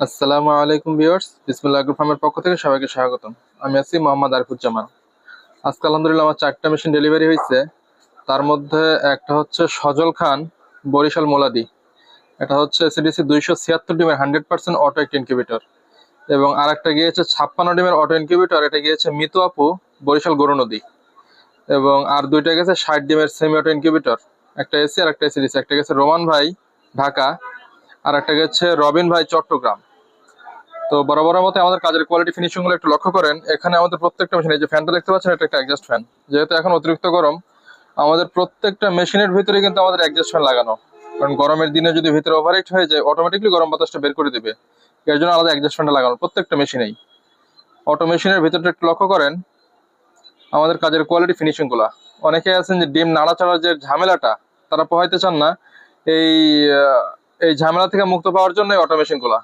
আসসালামু আলাইকুম ভিউয়ার্স, বিসমিল্লাহ আগ্রো ফার্মের পক্ষ থেকে সবাইকে স্বাগতম। আমি আছি মোহাম্মদ আরিফুজ্জামান। আজকে আলহামদুলিল্লাহ আমার চারটা মেশিন ডেলিভারি হয়েছে তার মধ্যে একটা হচ্ছে সজল খান বরিশাল মোলাদি। এটা হচ্ছে সিডিসি দুইশো ছিয়াত্তর ডিমের হান্ড্রেড পার্সেন্ট অটো একটা ইনকিউবেটর এবং আর একটা গিয়েছে ছাপ্পান্ন ডিমের অটো ইনকিউবেটর এটা গিয়েছে মিতু আপু বরিশাল গরু নদী। এবং আর দুইটা গেছে ষাট ডিমের সেমি অটো ইনকিউবেটর একটা এসি আর একটা এসিডিসি একটা গেছে রোমান ভাই, ঢাকা। আর একটা গেছে রবিন ভাই চট্টগ্রাম। তো বরাবর মতো আমাদের কাজের কোয়ালিটি ফিনিশিংগুলো একটু লক্ষ্য করেন। এখানে আমাদের প্রত্যেকটা মেশিন এই যে ফ্যানটা দেখতে পাচ্ছেন, এটা একটা অ্যাডজাস্ট ফ্যান যেহেতু এখন অতিরিক্ত গরম, আমাদের প্রত্যেকটা মেশিনের ভিতরে কিন্তু আমাদের অ্যাডজাস্ট ফ্যান লাগানো। কারণ গরমের দিনে যদি ভিতরে ওভারহিট হয়ে যায় অটোমেটিকলি গরম বাতাসটা বের করে দিবে। এর জন্য আলাদা অ্যাডজাস্ট ফ্যানটা লাগানো, প্রত্যেকটা মেশিনেই অটো মেশিনের ভিতরটা একটু লক্ষ্য করেন, আমাদের কাজের কোয়ালিটি ফিনিশিংগুলা। অনেকে আছেন যে ডিম নাড়াচাড়ার যে ঝামেলাটা, তারা পোহাইতে চান না। এই এই ঝামেলা থেকে মুক্ত পাওয়ার জন্য অটোমেশনগুলা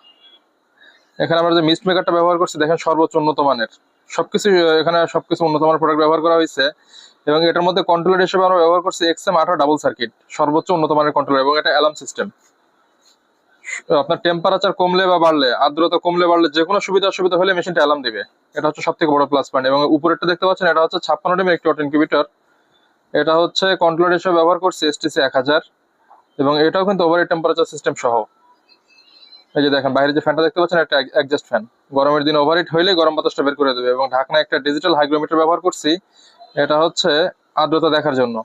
এখানে আমরা যে মিস্ট মেকারটা ব্যবহার করছি, দেখেন সর্বোচ্চ উন্নত মানের। সবকিছু, এখানে সবকিছু উন্নত মানের প্রোডাক্ট ব্যবহার করা হয়েছে। এবং এটার মধ্যে কন্ট্রোলার হিসেবে আমরা ব্যবহার করছি এক্সএম আঠারো ডাবল সার্কিট সর্বোচ্চ উন্নত মানের কন্ট্রোলার এবং এটা অ্যালার্ম সিস্টেম আপনার টেম্পারেচার কমলে বা বাড়লে, আর্দ্রতা কমলে বাড়লে যে কোনো সুবিধা অসুবিধা হলে মেশিনটা অ্যালার্ম দিবে। এটা হচ্ছে সব থেকে বড় প্লাস পয়েন্ট এবং উপরেরটা দেখতে পাচ্ছেন, এটা হচ্ছে ছাপ্পান্ন ডিমের একটি অটো ইনকিউবেটর এটা হচ্ছে কন্ট্রোলার হিসেবে ব্যবহার করছি এসটিসি এক হাজার। এবং এটাও কিন্তু ওভার টেম্পারেচার সিস্টেম সহ। এই যে দেখেন, বাইরে যে ফ্যানটা দেখতে পাচ্ছেন একটা অ্যাডজাস্ট ফ্যান গরমের দিন ওভারহিট হইলে গরম বাতাসটা বের করে দেবে এবং ঢাকনা একটা ডিজিটাল হাইগ্রোমিটার ব্যবহার করছি, এটা হচ্ছে আর্দ্রতা দেখার জন্য।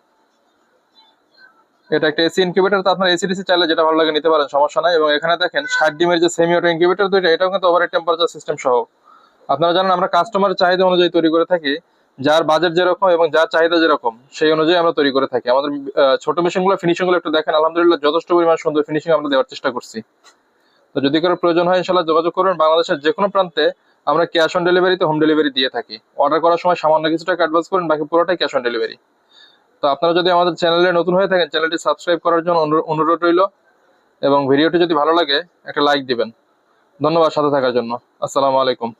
এটা একটা এসি ইনকিউবেটর তো আপনার এসি ডিসি চাইলে যেটা ভালো লাগে নিতে পারেন, সমস্যা নাই। এবং এখানে দেখেন, ষাট ডিমের যে সেমি অটো ইনকিউবেটর দুইটা এটাও কিন্তু ওভার টেম্পারেচার সিস্টেম সহ। আপনারা জানেন, আমরা কাস্টমারের চাহিদা অনুযায়ী তৈরি করে থাকি। যার বাজেট যেরকম এবং যার চাহিদা যেরকম, সেই অনুযায়ী আমরা তৈরি করে থাকি। আমাদের ছোট মেশিনগুলো ফিনিশিংগুলো একটু দেখেন। আলহামদুলিল্লাহ, যথেষ্ট পরিমাণ সুন্দর ফিনিশিং আমরা দেওয়ার চেষ্টা করছি। তো যদি কারও প্রয়োজন হয় ইনশাল্লাহ যোগাযোগ করবেন। বাংলাদেশের যে কোনো প্রান্তে আমরা ক্যাশ অন ডেলিভারিতে হোম ডেলিভারি দিয়ে থাকি। অর্ডার করার সময় সামান্য কিছু টাকা অ্যাডভান্স করেন, বাকি পুরোটাই ক্যাশ অন ডেলিভারি তো আপনারা যদি আমাদের চ্যানেলে নতুন হয়ে থাকেন চ্যানেলটি সাবস্ক্রাইব করার জন্য অনুরো- অনুরোধ রইল এবং ভিডিওটি যদি ভালো লাগে, একটা লাইক দিবেন। ধন্যবাদ সাথে থাকার জন্য। আসসালামু আলাইকুম।